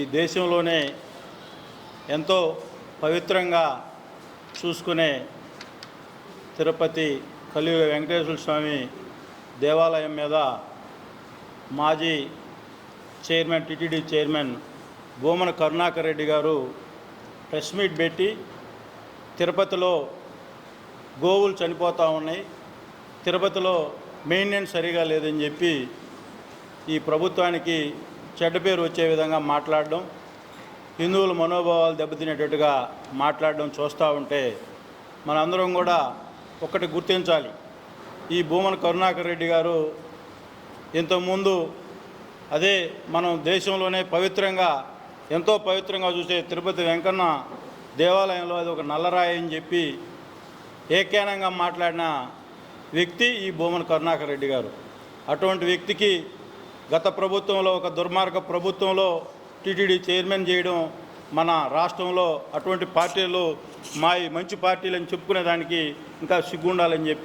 ఈ దేశంలోనే ఎంతో పవిత్రంగా చూసుకునే తిరుపతి కలియుగ వెంకటేశ్వర స్వామి దేవాలయం మీద మాజీ chairman TTD chairman Bhumana Karunakar Reddy garu press meet పెట్టి తిరుపతిలో గోవులు చనిపోతూ ఉన్నాయి. తిరుపతిలో మెయింటెనెన్స్ సరిగా లేదని చెప్పి ఈ ప్రభుత్వానికి చెడ్డ పేరు వచ్చే విధంగా మాట్లాడడం హిందువుల మనోభావాలు దెబ్బతినేటట్టుగా మాట్లాడడం చూస్తూ ఉంటే మనందరం కూడా ఒకటి గుర్తించాలి. ఈ భూమన కరుణాకర్ రెడ్డి గారు ఇంతకుముందు అదే మనం దేశంలోనే పవిత్రంగా ఎంతో పవిత్రంగా చూసే తిరుపతి వెంకన్న దేవాలయంలో అది ఒక నల్లరాయి అని చెప్పి ఏకేనంగా మాట్లాడిన వ్యక్తి ఈ భూమన కరుణాకర్ రెడ్డి గారు. అటువంటి వ్యక్తికి గత ప్రభుత్వంలో ఒక దుర్మార్గ ప్రభుత్వంలో టీటీడీ చైర్మన్ చేయడం మన రాష్ట్రంలో అటువంటి పార్టీలు మా మంచి పార్టీలు అని చెప్పుకునే దానికి ఇంకా సిగ్గుండాలని చెప్పి